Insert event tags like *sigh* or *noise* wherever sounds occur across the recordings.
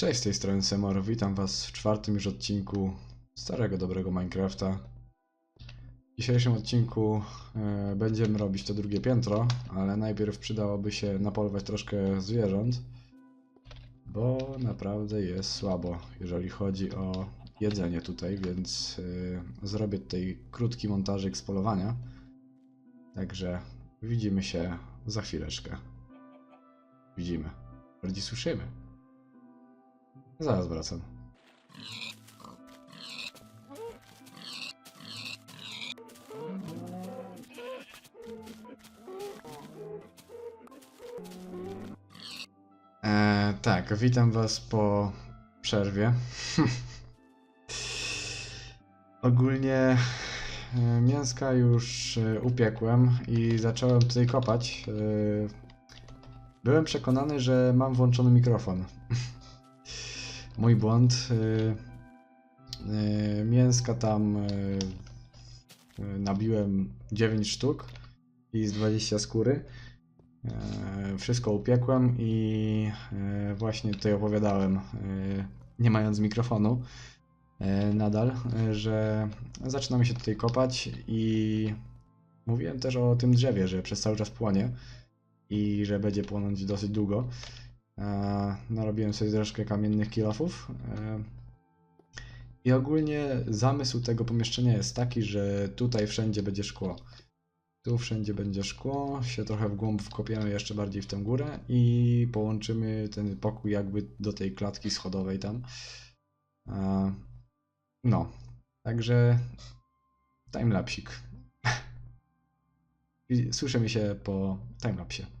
Cześć, z tej strony Semor. Witam Was w czwartym już odcinku starego, dobrego Minecrafta. W dzisiejszym odcinku e, będziemy robić to drugie piętro, ale najpierw przydałoby się napolować troszkę zwierząt, bo naprawdę jest słabo, jeżeli chodzi o jedzenie tutaj, więc e, zrobię tutaj krótki montażyk z polowania. Także widzimy się za chwileczkę. Widzimy. Bardziej słyszymy. Zaraz wracam. E, tak, witam Was po przerwie. *laughs* Ogólnie e, mięska już e, upiekłem i zacząłem tutaj kopać. E, byłem przekonany, że mam włączony mikrofon. *laughs* Mój błąd. y, y, Mięska tam y, nabiłem 9 sztuk i z 20 skóry. Wszystko upiekłem i właśnie tutaj opowiadałem, nie mając mikrofonu nadal, że zaczynamy się tutaj kopać i mówiłem też o tym drzewie, że przez cały czas płonie i że będzie płonąć dosyć długo. E, Narobiłem sobie troszkę kamiennych kilofów. e, I ogólnie zamysł tego pomieszczenia jest taki, że tutaj wszędzie będzie szkło. Tu wszędzie będzie szkło, się trochę w głąb wkopiemy jeszcze bardziej w tę górę i połączymy ten pokój jakby do tej klatki schodowej tam. E, No, także timelapsik. *laughs* I Słyszymy się po timelapsie.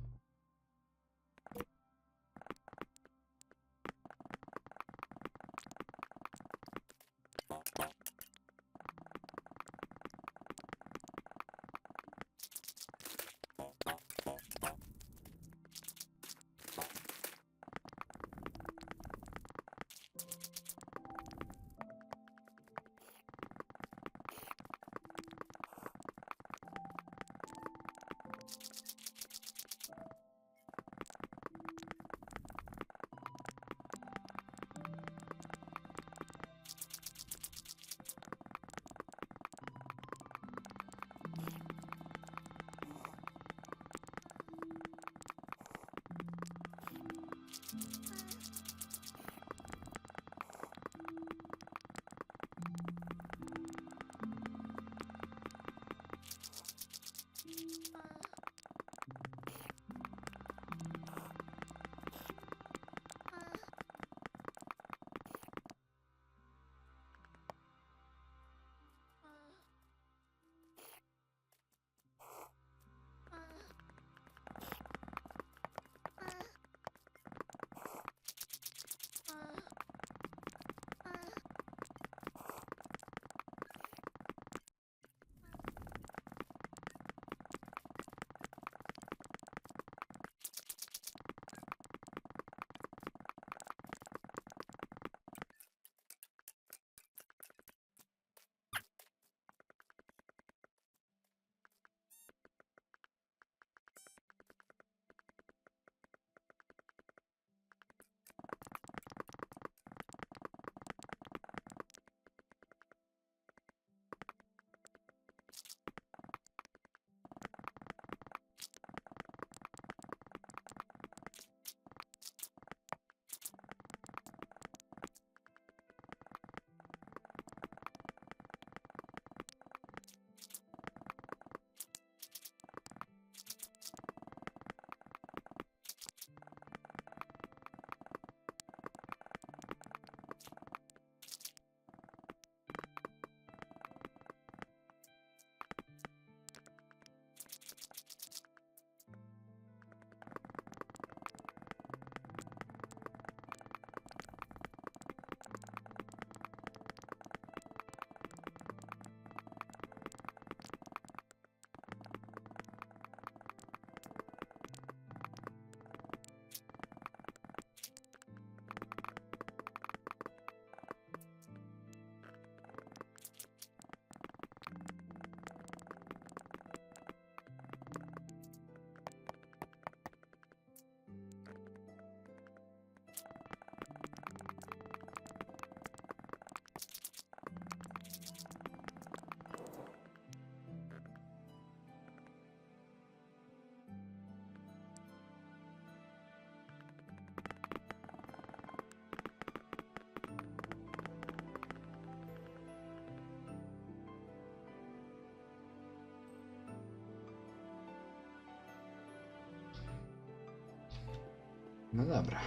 No dobra.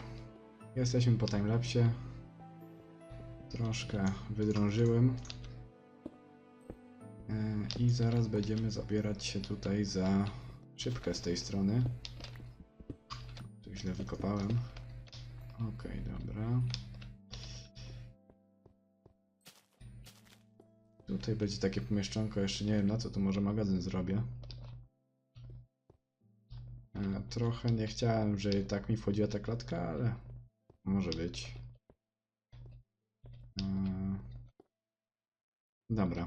Jesteśmy po timelapsie. Troszkę wydrążyłem. E, I zaraz będziemy zabierać się tutaj za szybkę z tej strony. Tu źle wykopałem. Okej, dobra. Tutaj będzie takie pomieszczonko, jeszcze nie wiem na co, tu może magazyn zrobię. Trochę nie chciałem, że tak mi wchodziła ta klatka, ale może być. E, Dobra.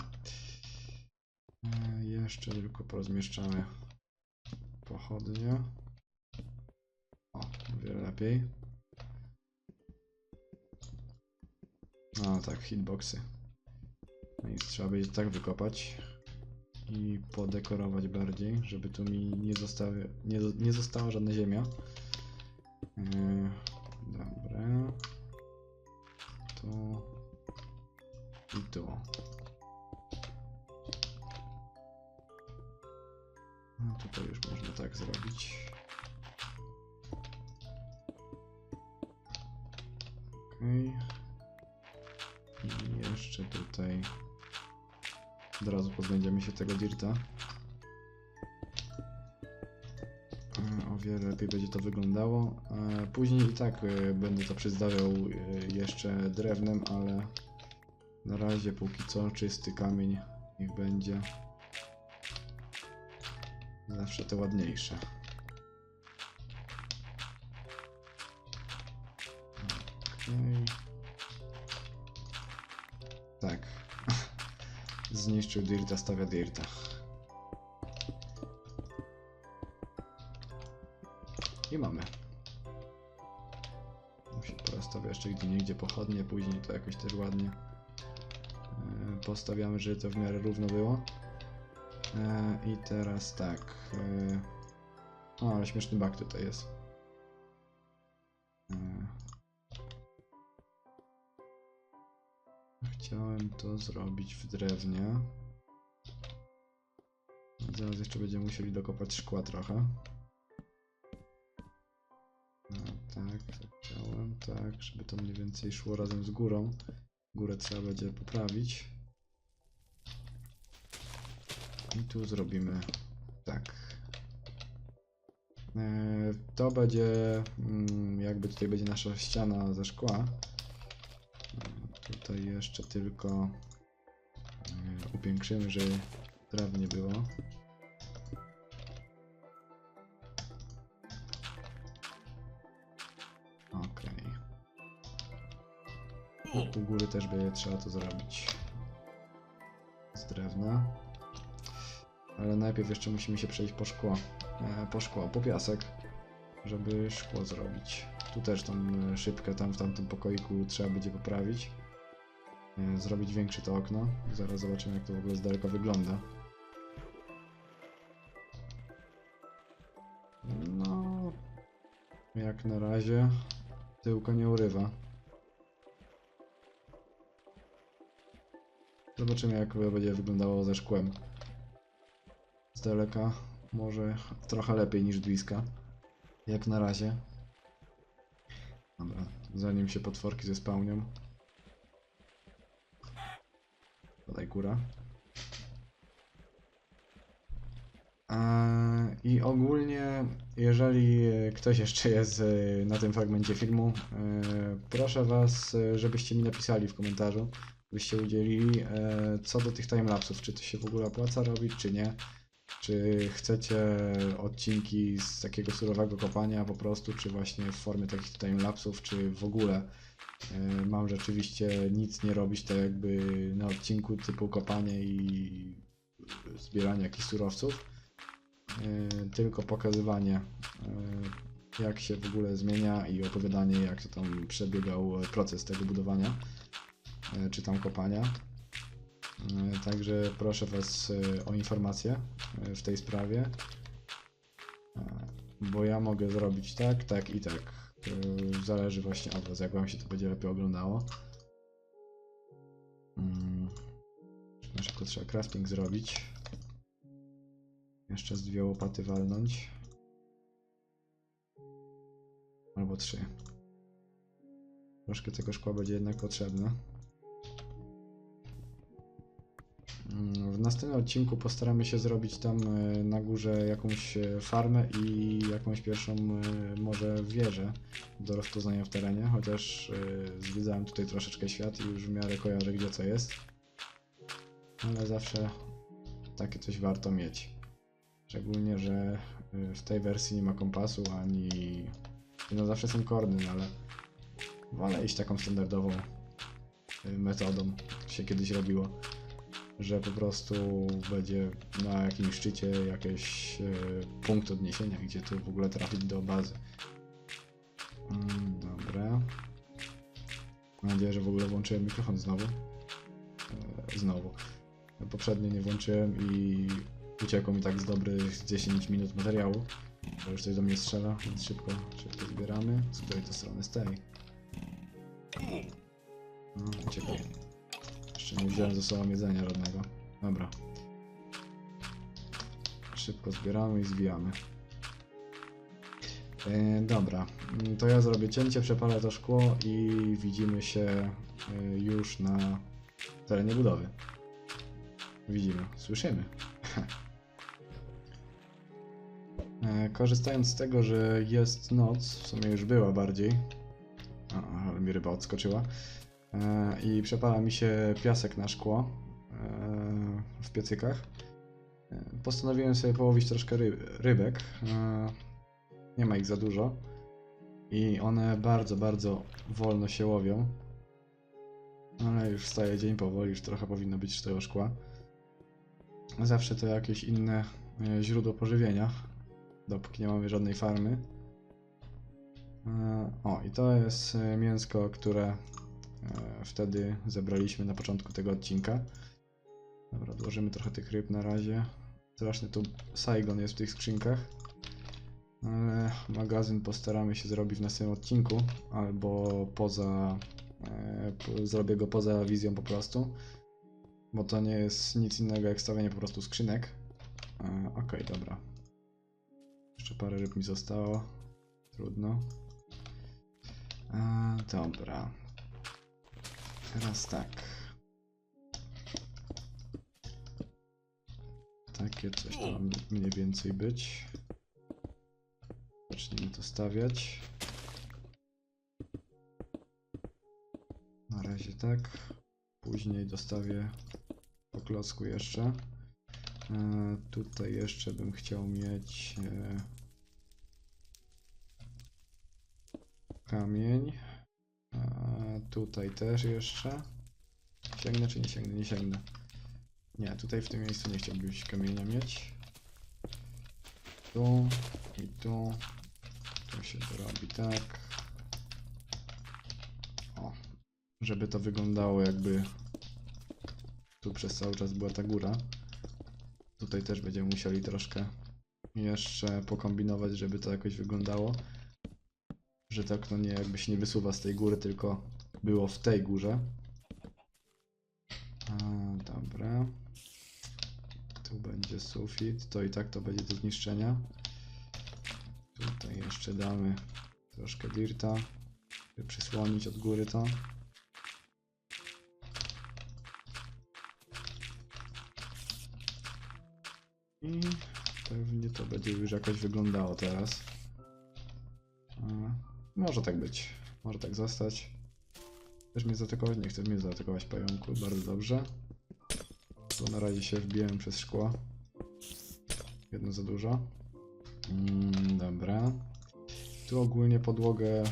E, Jeszcze tylko porozmieszczamy pochodnie. O wiele lepiej. No tak, hitboxy. No i trzeba będzie tak wykopać i podekorować bardziej, żeby tu mi nie, zostały, nie, nie została żadna ziemia. Yy, dobra. Tu i tu. No tutaj już można tak zrobić. Okej. I jeszcze tutaj od razu pozbędziemy się tego dirta. E, O wiele lepiej będzie to wyglądało. E, Później i tak e, będę to przyzdawiał jeszcze drewnem, ale na razie póki co czysty kamień niech będzie. Zawsze te ładniejsze. Okej. Tak. Zniszczył Dirta, stawia Dirta. I mamy. Musi porozstawia jeszcze gdzie niegdzie pochodnie, później to jakoś też ładnie e, postawiamy, żeby to w miarę równo było. E, I teraz tak. e, O, ale śmieszny bak tutaj jest. Chciałem to zrobić w drewnie. Zaraz jeszcze będziemy musieli dokopać szkła trochę. No, tak, tak chciałem, tak, żeby to mniej więcej szło razem z górą. Górę trzeba będzie poprawić. I tu zrobimy tak. E, To będzie, mm, jakby tutaj będzie nasza ściana ze szkła. Tutaj jeszcze tylko e, upiększymy, żeby traw nie było. Okej. No, tu góry też będzie trzeba to zrobić z drewna. Ale najpierw jeszcze musimy się przejść po szkło. E, po szkło, po piasek, żeby szkło zrobić. Tu też tą e, szybkę tam w tamtym pokoiku trzeba będzie poprawić. E, Zrobić większe to okno. Zaraz zobaczymy jak to w ogóle z daleka wygląda. No, jak na razie tyłko nie urywa. Zobaczymy jak będzie wyglądało ze szkłem. Z daleka może trochę lepiej niż bliska. Jak na razie. Dobra, zanim się potworki zespałnią. Podaj góra. I ogólnie, jeżeli ktoś jeszcze jest e, na tym fragmencie filmu, e, proszę Was, e, żebyście mi napisali w komentarzu, byście udzielili co do tych timelapsów, czy to się w ogóle opłaca robić, czy nie. Czy chcecie odcinki z takiego surowego kopania po prostu, czy właśnie w formie takich timelapsów, czy w ogóle mam rzeczywiście nic nie robić, tak jakby na odcinku typu kopanie i zbieranie jakichś surowców, e, tylko pokazywanie e, jak się w ogóle zmienia i opowiadanie jak to tam przebiegał proces tego budowania, e, czy tam kopania. E, Także proszę Was e, o informację e, w tej sprawie. E, Bo ja mogę zrobić tak, tak i tak. E, Zależy właśnie od Was, jak Wam się to będzie lepiej oglądało. Mm. Na szybko trzeba crafting zrobić. Jeszcze z dwie łopaty walnąć. Albo trzy. Troszkę tego szkła będzie jednak potrzebne. W następnym odcinku postaramy się zrobić tam e, na górze jakąś e, farmę i jakąś pierwszą e, może wieżę do rozpoznania w terenie, chociaż zwiedzałem tutaj troszeczkę świat i już w miarę kojarzę gdzie co jest. Ale zawsze takie coś warto mieć. Szczególnie, że w tej wersji nie ma kompasu ani... No zawsze są koordyn, ale wolę iść taką standardową metodą, jak się kiedyś robiło że po prostu będzie na jakimś szczycie jakiś e, punkt odniesienia, gdzie tu w ogóle trafić do bazy. Mm, dobra. Mam nadzieję, że w ogóle włączyłem mikrofon znowu. E, znowu. Poprzednio nie włączyłem i uciekło mi tak z dobrych 10 minut materiału. Bo już coś do mnie strzela, więc szybko, szybko zbieramy. Z której to strony? Z tej. No. Jeszcze nie wziąłem ze sobą jedzenia żadnego. Dobra. Szybko zbieramy i zwijamy. E, dobra, Mm, to ja zrobię cięcie, przepalę to szkło i widzimy się e, już na terenie budowy. Widzimy, słyszymy. *laughs* E, Korzystając z tego, że jest noc, w sumie już była bardziej, a, ale mi ryba odskoczyła, i przepala mi się piasek na szkło e, w piecykach. E, Postanowiłem sobie połowić troszkę ry rybek. E, Nie ma ich za dużo. I one bardzo, bardzo wolno się łowią. Ale już wstaje dzień powoli, już trochę powinno być tego szkła. Zawsze to jakieś inne e, źródło pożywienia, dopóki nie mamy żadnej farmy. E, O, i to jest e, mięsko, które e, wtedy zebraliśmy na początku tego odcinka. Dobra, odłożymy trochę tych ryb na razie. Straszny tu Saigon jest w tych skrzynkach. Ale magazyn postaramy się zrobić w następnym odcinku, albo poza. E, zrobię go poza wizją po prostu. Bo to nie jest nic innego jak stawianie po prostu skrzynek. E, Okej, dobra. Jeszcze parę ryb mi zostało. Trudno. E, dobra. Teraz tak. Takie coś to ma mniej więcej być. Zacznijmy to stawiać. Na razie tak. Później dostawię po klocku jeszcze. E, tutaj jeszcze bym chciał mieć e, kamień. Tutaj też jeszcze. Sięgnę czy nie sięgnę? Nie sięgnę. Nie, tutaj w tym miejscu nie chciałbym kamienia mieć. Tu i tu. Tu się to robi tak. O, żeby to wyglądało jakby tu przez cały czas była ta góra. Tutaj też będziemy musieli troszkę jeszcze pokombinować, żeby to jakoś wyglądało. Że to okno nie jakby się nie wysuwa z tej góry, tylko było w tej górze. A, dobra. Tu będzie sufit, to i tak to będzie do zniszczenia. Tutaj jeszcze damy troszkę dirta, by przysłonić od góry to. I pewnie to będzie już jakoś wyglądało teraz. A, może tak być, może tak zostać. Chcesz mnie zaatakować? Nie chcę mnie zaatakować pająku, bardzo dobrze. Tu na razie się wbiłem przez szkło. Jedno za dużo. Mm, dobra. Tu ogólnie podłogę e,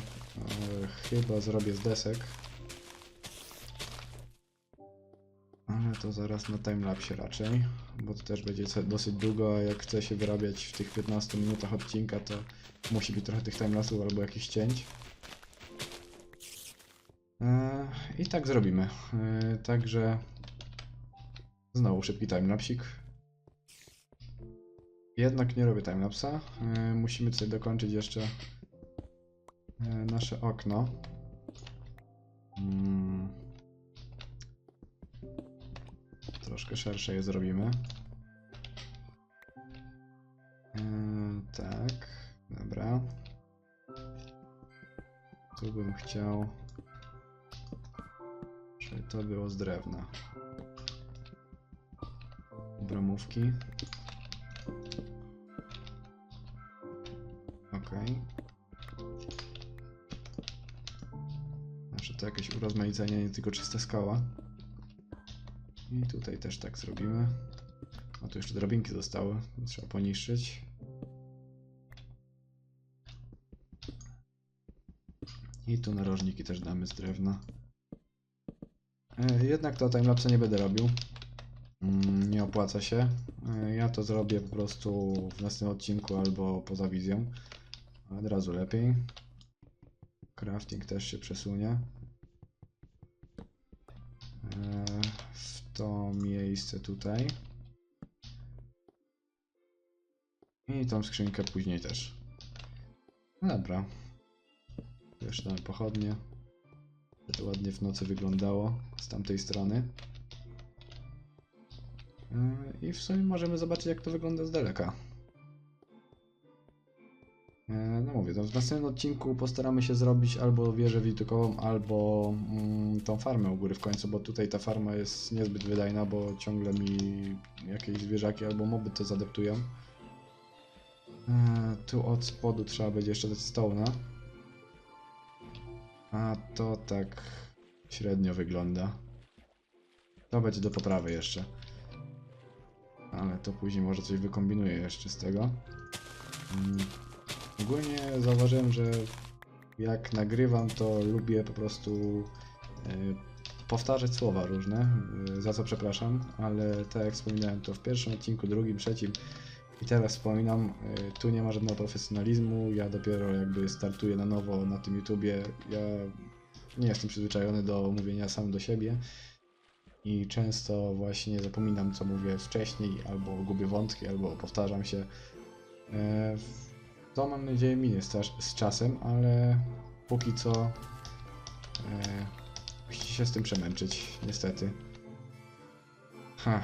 chyba zrobię z desek. Ale to zaraz na timelapsie raczej, bo to też będzie dosyć długo, a jak chce się wyrabiać w tych 15 minutach odcinka, to musi być trochę tych timelapsów albo jakichś cięć. E, I tak zrobimy. E, Także znowu szybki timelapsik. Jednak nie robię timelapsa. E, Musimy tutaj dokończyć jeszcze nasze okno. Mm. Troszkę szersze je zrobimy. Tak, dobra. Tu bym chciał, to było z drewna. Bramówki. Okej. Znaczy to jakieś urozmaicenie, nie tylko czysta skała. I tutaj też tak zrobimy. A tu jeszcze drabinki zostały, trzeba poniszczyć. I tu narożniki też damy z drewna. E, Jednak to timelapse nie będę robił. Mm, Nie opłaca się. E, Ja to zrobię po prostu w następnym odcinku albo poza wizją. Od razu lepiej. Crafting też się przesunie. E, W to miejsce tutaj. I tą skrzynkę później też. Dobra. Jeszcze damy pochodnie. To ładnie w nocy wyglądało z tamtej strony. Yy, I w sumie możemy zobaczyć jak to wygląda z daleka. Yy, No mówię, to w następnym odcinku postaramy się zrobić albo wieżę widokową, albo mm, tą farmę u góry w końcu, bo tutaj ta farma jest niezbyt wydajna, bo ciągle mi jakieś zwierzaki albo moby to zadeptują. Yy, Tu od spodu trzeba będzie jeszcze dać stołna. A to tak średnio wygląda. To będzie do poprawy jeszcze. Ale to później może coś wykombinuję jeszcze z tego. Mm. Ogólnie zauważyłem, że jak nagrywam, to lubię po prostu y, powtarzać słowa różne, y, za co przepraszam, ale tak jak wspominałem, to w pierwszym odcinku, drugim, trzecim i teraz wspominam, y, tu nie ma żadnego profesjonalizmu, ja dopiero jakby startuję na nowo na tym YouTubie, ja nie jestem przyzwyczajony do mówienia sam do siebie i często właśnie zapominam co mówię wcześniej, albo gubię wątki, albo powtarzam się. E, To mam nadzieję minie z, czas- z czasem, ale póki co e, musicie się z tym przemęczyć, niestety. Ha.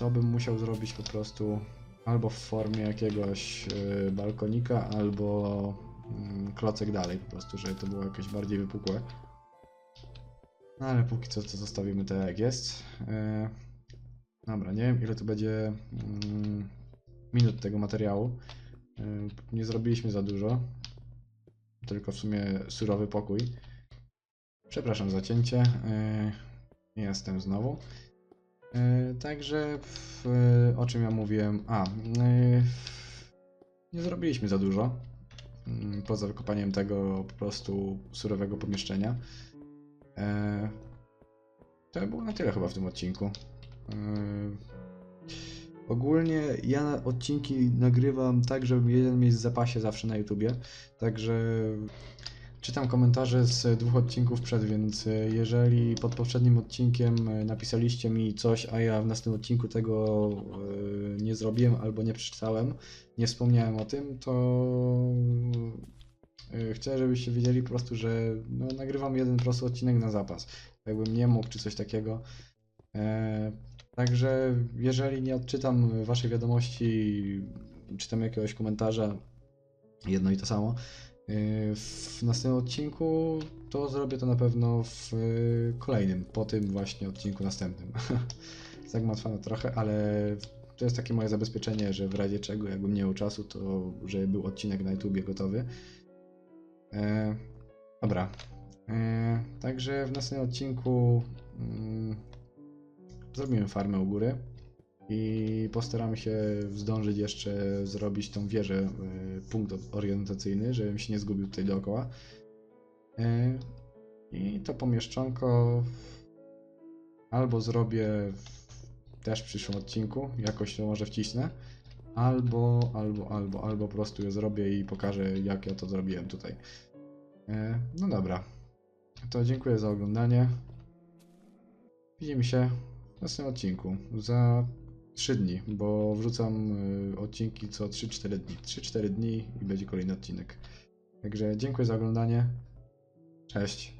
To bym musiał zrobić po prostu albo w formie jakiegoś e, balkonika, albo mm, klocek dalej po prostu, żeby to było jakieś bardziej wypukłe. No ale póki co to zostawimy tak jak jest. E, dobra, nie wiem ile to będzie mm, minut tego materiału. E, nie zrobiliśmy za dużo. Tylko w sumie surowy pokój. Przepraszam za cięcie. Jestem znowu. E, także w, o czym ja mówiłem? A, e, nie zrobiliśmy za dużo. Mm, Poza wykopaniem tego po prostu surowego pomieszczenia. E, to było na tyle chyba w tym odcinku. E, ogólnie ja odcinki nagrywam tak, żeby jeden mieć w zapasie zawsze na YouTubie. Także czytam komentarze z dwóch odcinków przed, więc e, jeżeli pod poprzednim odcinkiem e, napisaliście mi coś, a ja w następnym odcinku tego e, nie zrobiłem albo nie przeczytałem, nie wspomniałem o tym, to chcę, żebyście wiedzieli po prostu, że no, nagrywam jeden po prostu odcinek na zapas. Jakbym nie mógł, czy coś takiego. Także jeżeli nie odczytam waszej wiadomości, czytam jakiegoś komentarza, jedno i to samo, w następnym odcinku, to zrobię to na pewno w yy, kolejnym, po tym właśnie odcinku następnym. *laughs* Zagmatwane trochę, ale to jest takie moje zabezpieczenie, że w razie czego, jakbym nie miał czasu, to żeby był odcinek na YouTubie gotowy. E, dobra. E, także w następnym odcinku mm, zrobimy farmę u góry i postaramy się zdążyć jeszcze zrobić tą wieżę, y, punkt orientacyjny, żebym się nie zgubił tutaj dookoła. Y, I to pomieszczonko albo zrobię też w przyszłym odcinku, jakoś to może wcisnę, albo, albo, albo, albo po prostu je zrobię i pokażę jak ja to zrobiłem tutaj. Y, No dobra, to dziękuję za oglądanie. Widzimy się w następnym odcinku za 3 dni, bo wrzucam y, odcinki co 3-4 dni. 3-4 dni i będzie kolejny odcinek. Także dziękuję za oglądanie. Cześć.